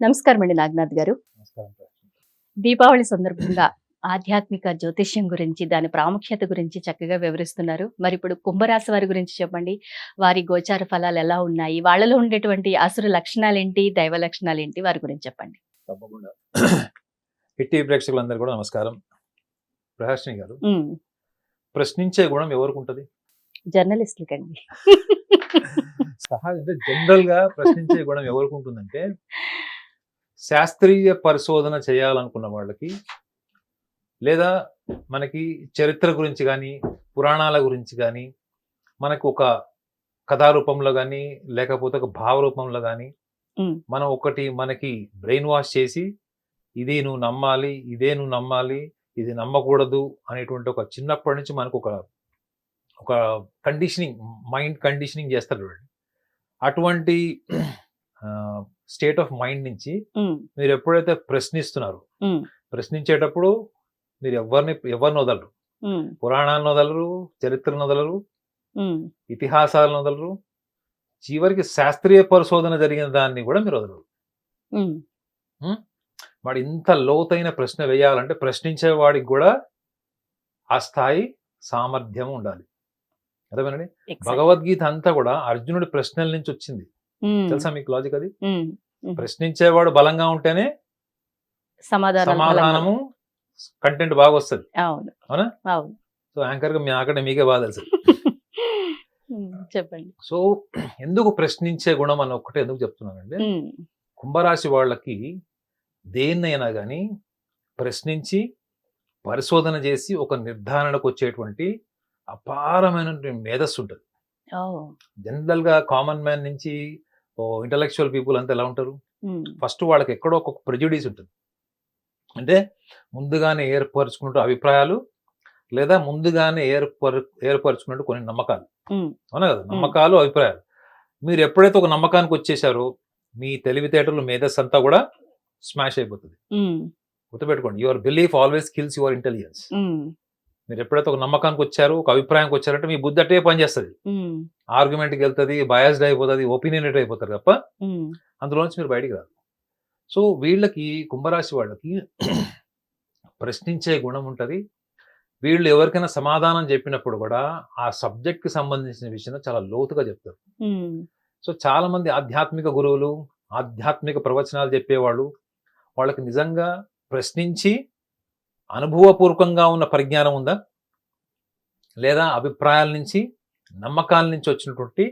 నమస్కారం అండి నాగనాథ్ గారు. దీపావళి సందర్భంగా ఆధ్యాత్మిక జ్యోతిష్యం గురించి దాని ప్రాముఖ్యత గురించి చక్కగా వివరిస్తున్నారు. మరి ఇప్పుడు కుంభరాశి వారి గురించి చెప్పండి. వారి గోచార ఫలాలు ఎలా ఉన్నాయి? వాళ్ళలో ఉండేటువంటి అసురు లక్షణాలు ఏంటి దైవ లక్షణాలు ఏంటి వారి గురించి చెప్పండి. తప్పకుండా. ప్రేక్షకులందరూ కూడా నమస్కారం. ప్రహాసిని గారు. ఉమ్, ప్రశ్నించే గుణం ఎవరికి ఉంటుంది? జర్నలిస్టులకండి. సహజ అంటే జనరల్గా ప్రశ్నించే గుణం ఎవరికి ఉంటుందంటే శాస్త్రీయ పరిశోధన చేయాలనుకున్న వాళ్ళకి లేదా మనకి చరిత్ర గురించి కానీ పురాణాల గురించి కానీ మనకు ఒక కథా రూపంలో కానీ లేకపోతే ఒక భావ రూపంలో కానీ మనం ఒకటి మనకి బ్రెయిన్ వాష్ చేసి ఇది నువ్వు నమ్మాలి ఇదే నువ్వు నమ్మాలి ఇది నమ్మకూడదు అనేటువంటి ఒక చిన్నప్పటి నుంచి మనకు ఒక ఒక కండిషనింగ్ మైండ్ కండిషనింగ్ చేస్తారు అటువంటి స్టేట్ ఆఫ్ మైండ్ నుంచి మీరు ఎప్పుడైతే ప్రశ్నిస్తున్నారు ప్రశ్నించేటప్పుడు మీరు ఎవరిని ఎవరిని వదలరు. పురాణాలను వదలరు చరిత్రను వదలరు ఇతిహాసాలను వదలరు చివరికి శాస్త్రీయ పరిశోధన జరిగిన దాన్ని కూడా మీరు వదలరు. వాడు ఇంత లోతైన ప్రశ్న వేయాలంటే ప్రశ్నించే వాడికి కూడా ఆ స్థాయి సామర్థ్యం ఉండాలి. అర్థమేనండి. భగవద్గీత అంతా కూడా అర్జునుడి ప్రశ్నల నుంచి వచ్చింది. తెలుసా మీకు లాజిక్ అది. ప్రశ్నించేవాడు బలంగా ఉంటేనే సమాధానం సమాధానము కంటెంట్ బాగా వస్తుంది. అవును. సో యాంకర్గా మీ ఆకటే మీకే బాగా తెలుసు. చెప్పండి. సో ఎందుకు ప్రశ్నించే గుణం అని ఒక్కటే ఎందుకు చెప్తున్నానంటే ఉమ్, కుంభరాశి వాళ్ళకి దేన్నైనా కానీ ప్రశ్నించి పరిశోధన చేసి ఒక నిర్ధారణకు వచ్చేటువంటి అపారమైనటువంటి మేధస్సు ఉంటుంది. జనరల్గా కామన్ మ్యాన్ నుంచి ఇంటలెక్చువల్ పీపుల్ అంతా ఎలా ఉంటారు? ఫస్ట్ వాళ్ళకి ఎక్కడో ఒక ప్రెజుడీస్ ఉంటుంది. అంటే ముందుగానే ఏర్పరచుకున్నట్టు అభిప్రాయాలు లేదా ముందుగానే ఏర్పరు ఏర్పరచుకున్నట్టు కొన్ని నమ్మకాలు. అవునా కదా? నమ్మకాలు అభిప్రాయాలు. మీరు ఎప్పుడైతే ఒక నమ్మకానికి వచ్చేసారో మీ తెలివితేటలు మేధస్సు అంతా కూడా స్మాష్ అయిపోతుంది. గుర్తుపెట్టుకోండి. Your belief always kills your intelligence మీరు ఎప్పుడైతే ఒక నమ్మకానికి వచ్చారో ఒక అభిప్రాయానికి వచ్చారంటే మీ బుద్ధి అట్టే పనిచేస్తుంది. ఆర్గ్యుమెంట్కి వెళ్తుంది బయాస్డ్ అయిపోతుంది ఒపీనియనేట్ అయిపోతారు తప్ప అందులోంచి మీరు బయటికి రాదు సో వీళ్ళకి కుంభరాశి వాళ్ళకి ప్రశ్నించే గుణం ఉంటుంది. వీళ్ళు ఎవరికైనా సమాధానం చెప్పినప్పుడు కూడా ఆ సబ్జెక్ట్కి సంబంధించిన విషయం చాలా లోతుగా చెప్తారు. సో చాలా మంది ఆధ్యాత్మిక గురువులు ఆధ్యాత్మిక ప్రవచనాలు చెప్పేవాళ్ళు వాళ్ళకి నిజంగా ప్రశ్నించి అనుభవపూర్వకంగా ఉన్న పరిజ్ఞానం ఉందా? లేదా అభిప్రాయాల నుంచి నమ్మకాల నుంచి వచ్చినటువంటి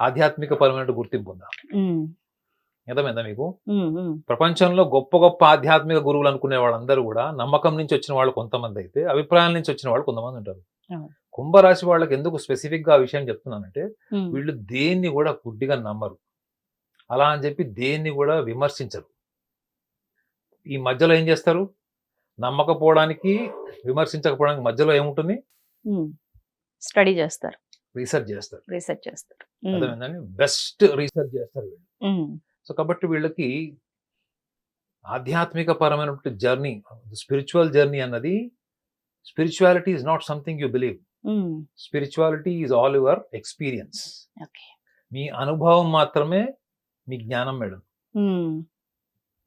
ఆధ్యాత్మిక పరమైన గుర్తింపు ఉందా? అర్థమైందా మీకు? ప్రపంచంలో గొప్ప గొప్ప ఆధ్యాత్మిక గురువులు అనుకునే వాళ్ళందరూ కూడా నమ్మకం నుంచి వచ్చిన వాళ్ళు కొంతమంది అయితే అభిప్రాయాల నుంచి వచ్చిన వాళ్ళు కొంతమంది ఉంటారు. కుంభరాశి వాళ్ళకి ఎందుకు స్పెసిఫిక్గా ఆ విషయం చెప్తున్నానంటే వీళ్ళు దేన్ని కూడా గుడ్డిగా నమ్మరు. అలా అని చెప్పి దేన్ని కూడా విమర్శించరు. ఈ మధ్యలో ఏం చేస్తారు? నమ్మకపోవడానికి విమర్శించకపోవడానికి మధ్యలో ఏముంటుంది. స్టడీ చేస్తారు. రీసెర్చ్ చేస్తారు. రీసెర్చ్ చేస్తారు. అర్థమైందండి? బెస్ట్ రీసెర్చ్ చేస్తారు వీళ్ళు. సో కాబట్టి వీళ్ళకి ఆధ్యాత్మిక పరమైనటువంటి జర్నీ స్పిరిచువల్ జర్నీ అన్నది spirituality is not something you believe. Spirituality is all your experience. మీ అనుభవం మాత్రమే మీ జ్ఞానం madam.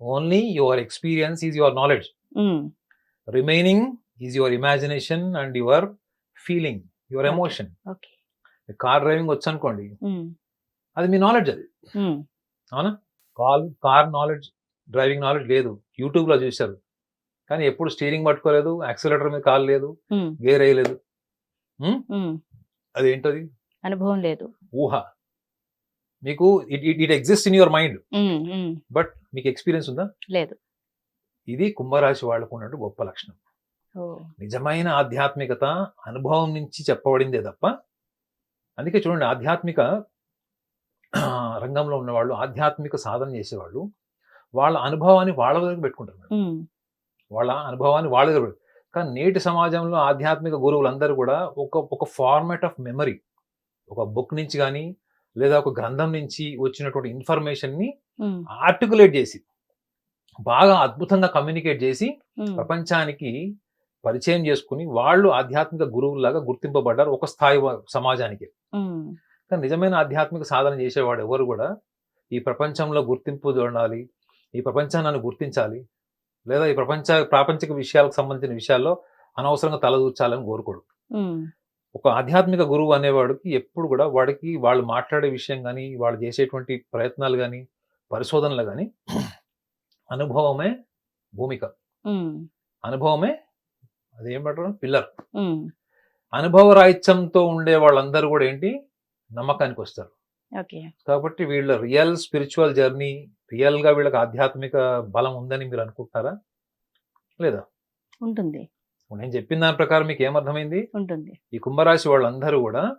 Only your experience is your knowledge. Remaining is your imagination and your feeling your Okay. Emotion okay car driving వచ్చు అనుకోండి అది మీ knowledge అది. Um, అవునా? Call car knowledge driving knowledge లేదు. యూట్యూబ్లో చూశారు. కానీ ఎప్పుడు స్టీరింగ్ పట్టుకోలేదు యాక్సిలేటర్ మీద కాల్ లేదు గేర్ వేయలేదు. ఉమ్. అది ఏంటది అనుభవం లేదు. ఊహ. మీకు it it exist in your mind but మీకు ఎక్స్పీరియన్స్ ఉందా? లేదు. ఇది కుంభరాశి వాళ్ళకు ఉన్నట్టు గొప్ప లక్షణం. నిజమైన ఆధ్యాత్మికత అనుభవం నుంచి చెప్పబడిందే తప్ప అందుకే చూడండి ఆధ్యాత్మిక రంగంలో ఉన్నవాళ్ళు ఆధ్యాత్మిక సాధన చేసేవాళ్ళు వాళ్ళ అనుభవాన్ని వాళ్ళ దగ్గర పెట్టుకుంటారు వాళ్ళ అనుభవాన్ని వాళ్ళ దగ్గర కానీ నేటి సమాజంలో ఆధ్యాత్మిక గురువులందరూ కూడా ఒక ఒక ఫార్మాట్ ఆఫ్ మెమరీ ఒక బుక్ నుంచి కానీ లేదా ఒక గ్రంథం నుంచి వచ్చినటువంటి ఇన్ఫర్మేషన్ని ఆర్టికులేట్ చేసి బాగా అద్భుతంగా కమ్యూనికేట్ చేసి ప్రపంచానికి పరిచయం చేసుకుని వాళ్ళు ఆధ్యాత్మిక గురువులాగా గుర్తింపబడ్డారు ఒక స్థాయి సమాజానికి. కానీ నిజమైన ఆధ్యాత్మిక సాధన చేసేవాడు ఎవరు కూడా ఈ ప్రపంచంలో గుర్తింపు ఉండాలి ఈ ప్రపంచాన్ని నన్ను గుర్తించాలి లేదా ఈ ప్రపంచ ప్రాపంచిక విషయాలకు సంబంధించిన విషయాల్లో అనవసరంగా తలదూర్చాలని కోరుకోడు. ఒక ఆధ్యాత్మిక గురువు అనేవాడికి ఎప్పుడు కూడా వాడికి వాళ్ళు మాట్లాడే విషయం కానీ వాళ్ళు చేసేటువంటి ప్రయత్నాలు కానీ పరిశోధనలు కానీ అనుభవమే భూమిక. అనుభవమే అది ఏమంటారు పిల్లర్. అనుభవ రాహిత్యంతో ఉండే వాళ్ళందరూ కూడా ఏంటి? నమ్మకానికి వస్తారు. కాబట్టి వీళ్ళ రియల్ స్పిరిచువల్ జర్నీ రియల్గా వీళ్ళకి ఆధ్యాత్మిక బలం ఉందని మీరు అనుకుంటున్నారా లేదా? ఉంటుంది. నేను చెప్పిన దాని ప్రకారం మీకు ఏమర్థమైంది? ఉంటుంది. ఈ కుంభరాశి వాళ్ళందరూ కూడా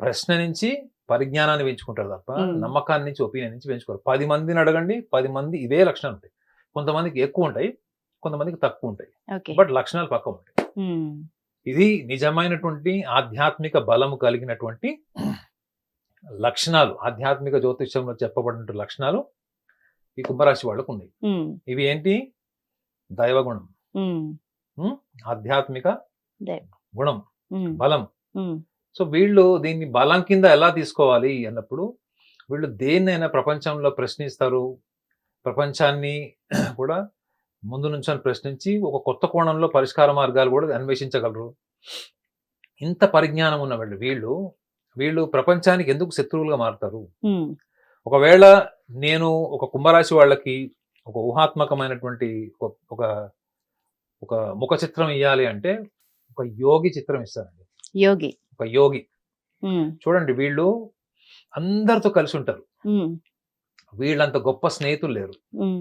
ప్రశ్న నుంచి పరిజ్ఞానాన్ని పెంచుకుంటారు తప్ప మ్మ్. నమ్మకాన్ని నుంచి ఒపీనియన్ నుంచి పెంచుకోరు. పది మందిని అడగండి పది మంది ఇవే లక్షణాలు ఉంటాయి. కొంతమందికి ఎక్కువ ఉంటాయి కొంతమందికి తక్కువ ఉంటాయి. బట్ లక్షణాలు పక్క ఉంటాయి. ఇది నిజమైనటువంటి ఆధ్యాత్మిక బలము కలిగినటువంటి లక్షణాలు. ఆధ్యాత్మిక జ్యోతిష్యంలో చెప్పబడిన లక్షణాలు ఈ కుంభరాశి వాళ్ళకు ఉన్నాయి. ఇవి ఏంటి? దైవగుణం. ఆధ్యాత్మిక. గుణం. బలం. సో వీళ్ళు దీన్ని బలం కింద ఎలా తీసుకోవాలి అన్నప్పుడు వీళ్ళు దేన్నైనా ప్రపంచంలో ప్రశ్నిస్తారు. ప్రపంచాన్ని కూడా ముందు నుంచొని ప్రశ్నించి ఒక కొత్త కోణంలో పరిష్కార మార్గాలు కూడా అన్వేషించగలరు. ఇంత పరిజ్ఞానం ఉన్న వాళ్ళు వీళ్ళు వీళ్ళు ప్రపంచానికి ఎందుకు శత్రువులుగా మారుతారు? ఒకవేళ నేను ఒక కుంభరాశి వాళ్ళకి ఒక ఊహాత్మకమైనటువంటి ఒక- ఒక ఒక ముఖ చిత్రం ఇవ్వాలి అంటే ఒక యోగి చిత్రం ఇస్తానండి. యోగి. ఒక యోగి. చూడండి వీళ్ళు అందరితో కలిసి ఉంటారు. వీళ్ళంత గొప్ప స్నేహితులు లేరు.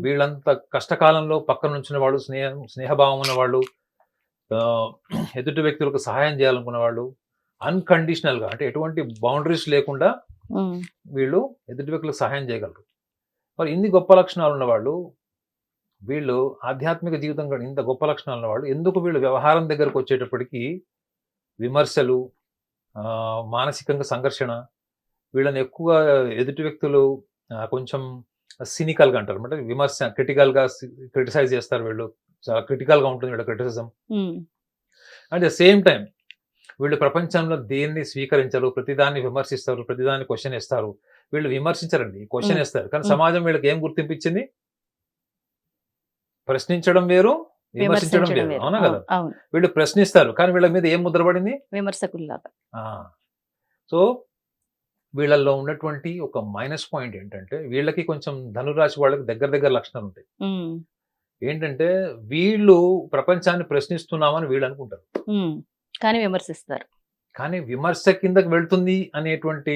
వీళ్ళంత కష్టకాలంలో పక్కన నుంచిన వాళ్ళు స్నేహం స్నేహభావం ఉన్న వాళ్ళు ఆ, ఎదుటి వ్యక్తులకు సహాయం చేయాలనుకున్న వాళ్ళు అన్కండిషనల్గా అంటే ఎటువంటి బౌండరీస్ లేకుండా వీళ్ళు ఎదుటి వ్యక్తులకు సహాయం చేయగలరు. మరి ఇన్ని గొప్ప లక్షణాలు ఉన్నవాళ్ళు వీళ్ళు ఆధ్యాత్మిక జీవితం ఇంత గొప్ప లక్షణాలు ఉన్నవాళ్ళు ఎందుకు వీళ్ళు వ్యవహారం దగ్గరకు వచ్చేటప్పటికి విమర్శలు మానసికంగా సంఘర్షణ వీళ్ళని ఎక్కువ ఎదుటి వ్యక్తులు కొంచెం సినికల్గా అంటారు. అంటే విమర్శ క్రిటికల్గా క్రిటిసైజ్ చేస్తారు వీళ్ళు. చాలా క్రిటికల్గా ఉంటుంది వీళ్ళ criticism at the same time వీళ్ళు ప్రపంచంలో దేన్ని స్వీకరించరు ప్రతిదాన్ని విమర్శిస్తారు ప్రతిదాన్ని క్వశ్చన్ ఇస్తారు వీళ్ళు విమర్శించరండి క్వశ్చన్. ఇస్తారు కానీ. సమాజం వీళ్ళకి ఏం గుర్తింపు ఇచ్చింది? ప్రశ్నించడం వేరు విమర్శించడం వేరు. అవునా కదా? వీళ్ళు ప్రశ్నిస్తారు కానీ వీళ్ళ మీద ఏం ముద్రపడింది విమర్శకుల్లాగా. సో వీళ్ళల్లో ఉన్నటువంటి ఒక మైనస్ పాయింట్ ఏంటంటే వీళ్ళకి కొంచెం ధనురాశి వాళ్ళకి దగ్గర దగ్గర లక్షణాలు ఉంటాయి. ఏంటంటే వీళ్ళు ప్రపంచాన్ని ప్రశ్నిస్తున్నామని వీళ్ళు అనుకుంటారు. కానీ విమర్శిస్తారు. కానీ విమర్శ కిందకి వెళ్తుంది అనేటువంటి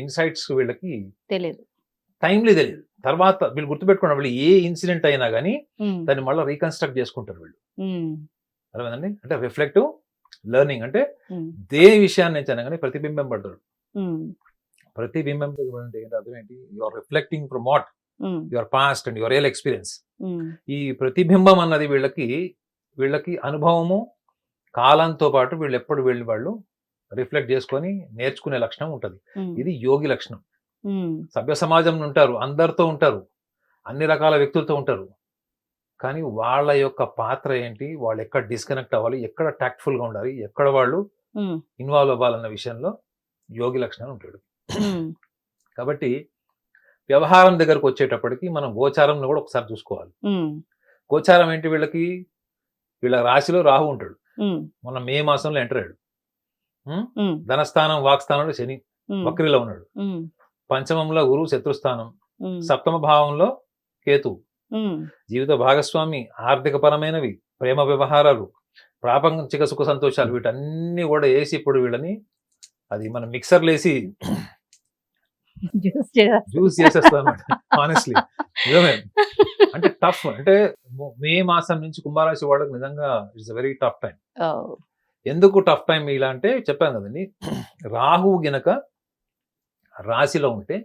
ఇన్సైట్స్ వీళ్ళకి తెలియదు టైంలీ తెలియదు తర్వాత వీళ్ళు గుర్తుపెట్టుకున్న వాళ్ళు ఏ ఇన్సిడెంట్ అయినా కానీ దాన్ని మళ్ళీ రీకన్స్ట్రక్ట్ చేసుకుంటారు వీళ్ళు. అర్థమైందండి? అంటే రిఫ్లెక్టివ్ లెర్నింగ్ అంటే దేని విషయాన్ని అయినా కానీ ప్రతిబింబం పడతాడు. ప్రతిబింబం అంటే అర్థం ఏంటి? Your reflecting from what your past and your real experience ఈ ప్రతిబింబం అన్నది వీళ్ళకి వీళ్ళకి అనుభవము కాలంతో పాటు వీళ్ళు ఎప్పుడు వీళ్ళు వాళ్ళు రిఫ్లెక్ట్ చేసుకొని నేర్చుకునే లక్షణం ఉంటుంది. ఇది యోగి లక్షణం. సభ్య సమాజం ఉంటారు అందరితో ఉంటారు అన్ని రకాల వ్యక్తులతో ఉంటారు. కానీ వాళ్ళ యొక్క పాత్ర ఏంటి? వాళ్ళు ఎక్కడ డిస్కనెక్ట్ అవ్వాలి? ఎక్కడ tactful గా ఉండాలి? ఎక్కడ వాళ్ళు ఇన్వాల్వ్ అవ్వాలన్న విషయంలో యోగి లక్షణాలు ఉంటాడు. కాబట్టి వ్యవహారం దగ్గరకు వచ్చేటప్పటికి మనం గోచారంలో కూడా ఒకసారి చూసుకోవాలి. గోచారం ఏంటి వీళ్ళకి? వీళ్ళ రాశిలో రాహు ఉంటాడు. మొన్న మే మాసంలో ఎంటర్ అయ్యాడు. ధనస్థానం వాక్స్థానంలో శని వక్రిలో ఉన్నాడు. పంచమంలో గురువు శత్రుస్థానం సప్తమ భావంలో ఉమ్, జీవిత భాగస్వామి ఆర్థిక పరమైనవి ప్రేమ వ్యవహారాలు ప్రాపంచిక సుఖ సంతోషాలు వీటన్ని కూడా వేసి ఇప్పుడు వీళ్ళని అది మనం మిక్సర్లు వేసి జ్యూస్ చేయాలి. జ్యూస్ చేసేస్తాం అనమాట ఆనెస్ట్లీ నిజమే. అంటే టఫ్ అంటే మే మాసం నుంచి కుంభరాశి వాళ్ళకి నిజంగా ఇట్స్ వెరీ టఫ్ టైం ఎందుకు టఫ్ టైం ఇలా అంటే చెప్పాను కదండి రాహువు గినక రాశిలో ఉంటే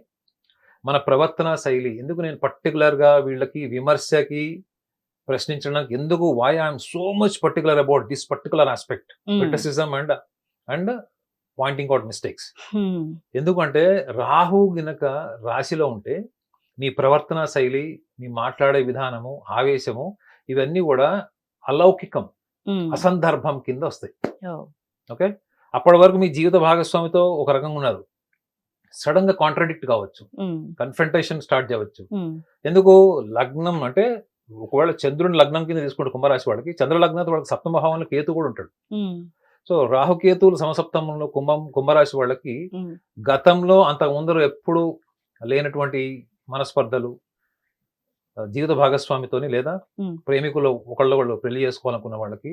మన ప్రవర్తన శైలి ఎందుకు నేను particular గా వీళ్ళకి విమర్శకి ప్రశ్నించడానికి ఎందుకు why I'm so much particular about this particular aspect criticism and and pointing out mistakes ఎందుకంటే రాహు గినక రాశిలో ఉంటే నీ ప్రవర్తన శైలి నీ మాట్లాడే విధానము ఆవేశము ఇవన్నీ కూడా అలౌకికం ఉమ్, అసందర్భం కింద వస్తాయి. ఓకే? అప్పటి వరకు మీ జీవిత భాగస్వామితో ఒక రకంగా ఉన్నారు సడన్గా కాంట్రడిక్ట్ కావచ్చు. ఉమ్, కన్ఫ్రంటేషన్ స్టార్ట్ చేయవచ్చు. ఎందుకు? లగ్నం అంటే ఒకవేళ చంద్రుని లగ్నం కింద తీసుకుంటే కుంభరాశి వాడికి చంద్ర లగ్నంతో వాడికి సప్తమ భావంలో కేతు కూడా ఉంటాడు. సో రాహుకేతువులు సమసప్తమంలో కుంభం కుంభరాశి వాళ్ళకి గతంలో అంతకు ముందర ఎప్పుడు లేనటువంటి మనస్పర్ధలు జీవిత భాగస్వామితోని లేదా. ప్రేమికులు ఒకళ్ళు ఒకళ్ళు పెళ్ళి చేసుకోవాలనుకున్న వాళ్ళకి.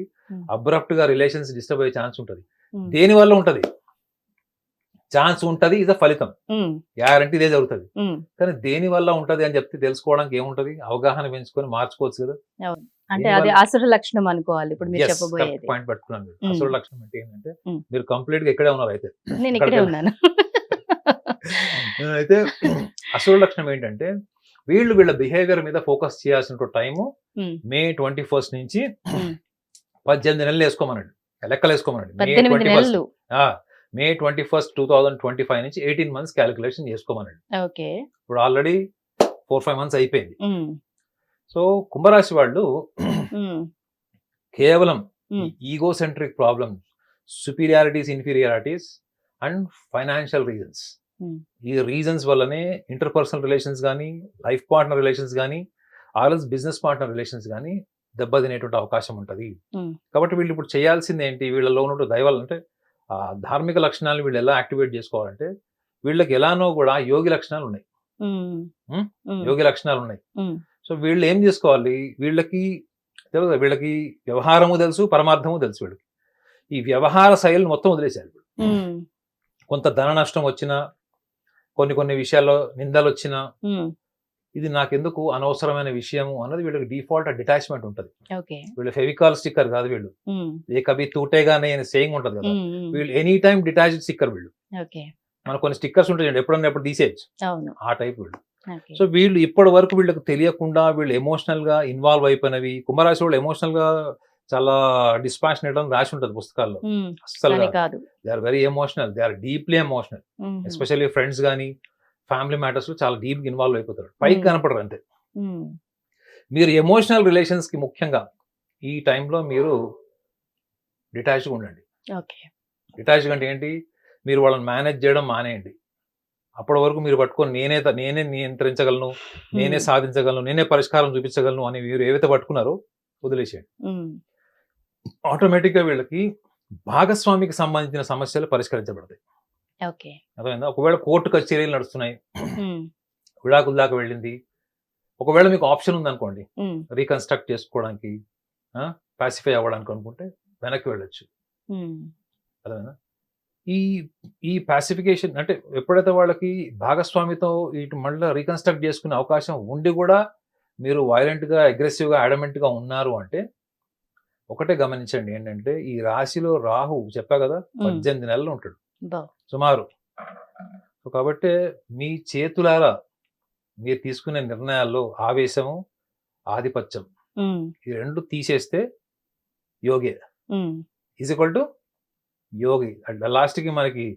అబ్రప్ట్గా రిలేషన్స్ డిస్టర్బ్ అయ్యే ఛాన్స్ ఉంటది. దేని వల్ల ఉంటది? ఛాన్స్ ఉంటది ఇదే ఫలితం. గ్యారంటీ ఇదే జరుగుతుంది. కానీ దేని వల్ల ఉంటది అని చెప్తే తెలుసుకోవడానికి ఏముంటది? అవగాహన పెంచుకొని మార్చుకోవచ్చు కదా. అంటే అది ఆసుర లక్షణం అనుకోవాలి. ఇప్పుడు మీరు చెప్పబోయేది. పాయింట్ పట్టుకున్నాను. అసలు లక్షణం అంటే ఏంటంటే. మీరు కంప్లీట్గా ఇక్కడే ఉన్నారు అయితే. నేను ఇక్కడే ఉన్నాను. అయితే అసలు లక్షణం ఏంటంటే వీళ్ళు వీళ్ళ బిహేవియర్ మీద ఫోకస్ చేయాల్సిన time Hmm. May twenty first నుంచి. పద్దెనిమిది నెలలు వేసుకోమనండి. లెక్కలు వేసుకోమనండి మే 21st నెలలు. May twenty first two thousand twenty five నుంచి ఎయిటీన్ మంత్స్ క్యాలిక్యులేషన్ చేసుకోమనండి. ఓకే. ఇప్పుడు ఆల్రెడీ ఫోర్ ఫైవ్ మంత్స్ అయిపోయింది. సో కుంభరాశి వాళ్ళు కేవలం. Ego centric problems superiorities inferiorities and financial reasons. ఈ రీజన్స్ వల్లనే ఇంటర్పర్సనల్ రిలేషన్స్ కానీ లైఫ్ పార్ట్నర్ రిలేషన్స్ కానీ ఆర్ఎల్స్ బిజినెస్ పార్ట్నర్ రిలేషన్స్ కానీ దెబ్బతినేటువంటి అవకాశం ఉంటుంది. కాబట్టి వీళ్ళు ఇప్పుడు చేయాల్సింది ఏంటి వీళ్ళలో ఉన్న దైవాలు అంటే ధార్మిక లక్షణాలు వీళ్ళు ఎలా యాక్టివేట్ చేసుకోవాలంటే వీళ్ళకి ఎలానో కూడా యోగి లక్షణాలు ఉన్నాయి. యోగి లక్షణాలు ఉన్నాయి. సో వీళ్ళు ఏం చేసుకోవాలి? వీళ్ళకి తెలుసు? వీళ్ళకి వ్యవహారము తెలుసు పరమార్థము తెలుసు వీళ్ళకి. ఈ వ్యవహార శైలిని మొత్తం వదిలేశారు వీళ్ళు. కొంత ధన నష్టం వచ్చినా కొన్ని కొన్ని విషయాల్లో నిందలు వచ్చినా ఇది నాకెందుకు అనవసరమైన విషయము అన్నది వీళ్ళకి డిఫాల్ట్ డిటాచ్మెంట్ ఉంటుంది. వీళ్ళు ఫెవికాల్ స్టిక్కర్ కాదు వీళ్ళు. ఏ కవి తూటేగానే అనే సేయింగ్ ఉంటుంది కదా. వీళ్ళు ఎనీ టైం డిటాచ్డ్ స్టిక్కర్ వీళ్ళు. మనకు కొన్ని స్టిక్కర్స్ ఉంటాయి ఎప్పుడన్నా ఎప్పుడు తీసేయచ్చు. ఆ టైప్ వీళ్ళు. సో వీళ్ళు ఇప్పటి వరకు వీళ్ళకి తెలియకుండా వీళ్ళు ఎమోషనల్గా ఇన్వాల్వ్ అయిపోయినవి. కుంభరాశి వాళ్ళు ఎమోషనల్గా చాలా డిస్పాషనేట్ అని రాసి ఉంటుంది పుస్తకాల్లో. అస్సలు కాదు. They are very emotional they are deeply emotional especially friends కానీ ఫ్యామిలీ మ్యాటర్స్లో చాలా డీప్ ఇన్వాల్వ్ అయిపోతారు. పైకి. కనపడరు అంతే. మీరు ఎమోషనల్ రిలేషన్స్కి ముఖ్యంగా ఈ టైంలో మీరు డిటాచ్గా ఉండండి. ఓకే. డిటాచ్గా అంటే ఏంటి? మీరు వాళ్ళని మేనేజ్ చేయడం మానేయండి. అప్పటి వరకు మీరు పట్టుకొని నేనే నేనే నియంత్రించగలను నేనే సాధించగలను నేనే పరిష్కారం చూపించగలను అని మీరు ఏవైతే పట్టుకున్నారో వదిలేసేయండి. ఆటోమేటిక్గా వీళ్ళకి భాగస్వామికి సంబంధించిన సమస్యలు పరిష్కరించబడతాయి. అర్థమైందా? ఒకవేళ కోర్టు కచేరీలు నడుస్తున్నాయి. విడాకుల దాకా వెళ్ళింది. ఒకవేళ మీకు ఆప్షన్ ఉందనుకోండి రీకన్స్ట్రక్ట్ చేసుకోవడానికి పాసిఫై అవ్వడానికి అనుకుంటే వెనక్కి వెళ్ళొచ్చు. ఉమ్, అర్థమైందా? ఈ ఈ పాసిఫికేషన్ అంటే ఎప్పుడైతే వాళ్ళకి భాగస్వామితో ఇటు మళ్ళీ రీకన్స్ట్రక్ట్ చేసుకునే అవకాశం ఉండి కూడా మీరు వైలెంట్గా అగ్రెసివ్గా అడమెంట్గా ఉన్నారు అంటే ఒకటే గమనించండి ఏంటంటే ఈ రాశిలో రాహు చెప్పా కదా పద్దెనిమిది నెలలు ఉంటాడు. సుమారు. సో కాబట్టి మీ చేతులారా మీరు తీసుకునే నిర్ణయాల్లో ఆవేశము ఆధిపత్యం ఈ రెండు తీసేస్తే యోగే. ఈజ్ ఈక్వల్ టు యోగి. లాస్ట్కి మనకి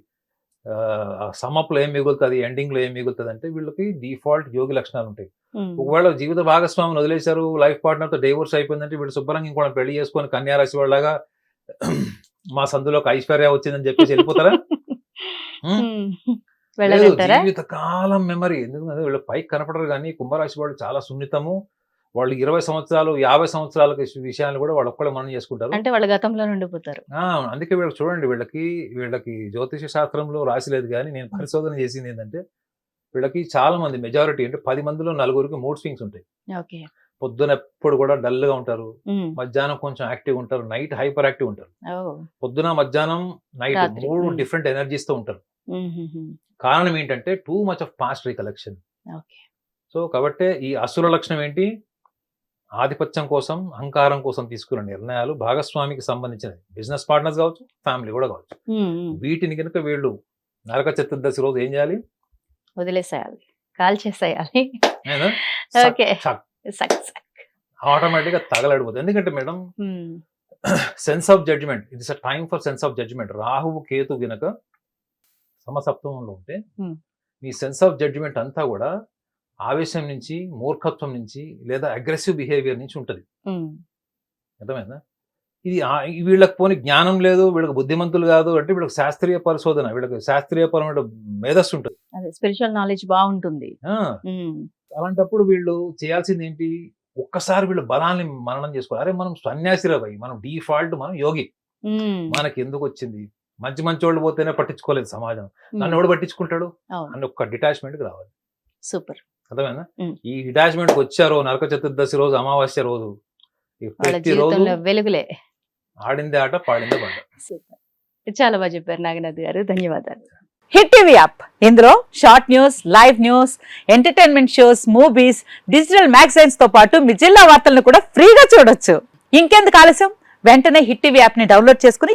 సమప్లో ఏం మిగులుతుంది ఎండింగ్లో ఏం మిగులుతుంది అంటే వీళ్ళకి డిఫాల్ట్ యోగి లక్షణాలు ఉంటాయి. ఒకవేళ జీవిత భాగస్వామిని వదిలేశారు లైఫ్ పార్ట్నర్తో డైవోర్స్ అయిపోయిందంటే వీళ్ళు శుభ్రంగా ఇంకోటి పెళ్ళి చేసుకొని కన్యారాశి వాళ్ళగా మా సందులోకి ఐశ్వర్య వచ్చిందని చెప్పేసి వెళ్ళిపోతారా? వెళ్ళనంటారా జీవితకాలం మెమరీ ఎందుకంటే వీళ్ళు పైకి కనపడరు కానీ కుంభరాశి వాళ్ళు చాలా సున్నితము. వాళ్ళు ఇరవై సంవత్సరాలు యాభై సంవత్సరాల విషయాలు కూడా వాళ్ళు ఒక్కడే మనం చేసుకుంటారు. అంటే వాళ్ళ గతంలో ఉండిపోతారు. ఆ, అందుకే వీళ్ళకి చూడండి వీళ్ళకి వీళ్ళకి జ్యోతిష శాస్త్రంలో రాసిలేదు కానీ నేను పరిశోధన చేసింది ఏంటంటే వీళ్ళకి చాలా మంది మెజారిటీ అంటే పది మందిలో నలుగురికి మూడ్ స్వింగ్స్ ఉంటాయి. పొద్దున ఎప్పుడు కూడా డల్గా ఉంటారు మధ్యాహ్నం కొంచెం యాక్టివ్ ఉంటారు. నైట్ హైపర్ యాక్టివ్ ఉంటారు. పొద్దున మధ్యాహ్నం నైట్ మూడు. డిఫరెంట్ ఎనర్జీస్తో ఉంటారు. కారణం ఏంటంటే too much of past recollection so కాబట్టి ఈ అసుర లక్షణం ఏంటి? ఆధిపత్యం కోసం అహంకారం కోసం తీసుకున్న నిర్ణయాలు భాగస్వామికి సంబంధించినవి. బిజినెస్ పార్ట్నర్స్ కావచ్చు ఫ్యామిలీ కూడా కావచ్చు. ఉమ్, వీటిని కనుక వీళ్ళు నరక చతుర్దశి రోజు ఏం చేయాలి? వదిలేసేయాలి. కాల్ చేసేయాలి. ఆటోమేటిక్ గా తగలడిపోతుంది. ఎందుకంటే madam sense of judgement it's a time for sense of judgement రాహువు కేతు గనక సమసప్తమంలో ఉంటే. మీ సెన్స్ ఆఫ్ జడ్జ్మెంట్ అంతా కూడా ఆవేశం నుంచి మూర్ఖత్వం నుంచి లేదా అగ్రెసివ్ బిహేవియర్ నుంచి ఉంటుంది. అర్థమైందా? ఇది వీళ్ళకి పోని జ్ఞానం లేదు వీళ్ళకి బుద్ధిమంతులు కాదు అంటే వీళ్ళకి శాస్త్రీయ పరిశోధన వీళ్ళకి శాస్త్రీయపరమైన మేధస్సు ఉంటుంది. స్పిరిచువల్ నాలెడ్జ్ బాగుంటుంది. అలాంటప్పుడు వీళ్ళు చేయాల్సింది ఏంటి? ఒక్కసారి వీళ్ళు బలాన్ని మననం చేసుకోవాలి. అరే మనం సన్యాసిరవై మనం డిఫాల్ట్ మనం యోగి. మనకి ఎందుకు వచ్చింది? మంచి మంచి వాళ్ళు పోతేనే పట్టించుకోలేదు సమాజం. నన్ను ఎవడు పట్టించుకుంటాడు? అని ఒక్క డిటాచ్మెంట్కి రావాలి. సూపర్. అర్థమైనా. ఈ డిటాచ్మెంట్ వచ్చారో నరక చతుర్దశి రోజు అమావాస్య రోజు ప్రతి రోజు వెలుగులే. ఆడిందే ఆట పాడిందే పాట. సూపర్. చాలా బాగా చెప్పారు నాగనాథ్ గారు. ధన్యవాదాలు. Hit TV app. ఇందులో short news live news entertainment shows movies digital మ్యాగజైన్స్తో పాటు మీ జిల్లా వార్తలను కూడా ఫ్రీగా చూడొచ్చు. ఇంకెందుకు ఆలస్యం? వెంటనే హిట్ టీవీ యాప్ని డౌన్లోడ్ చేసుకుని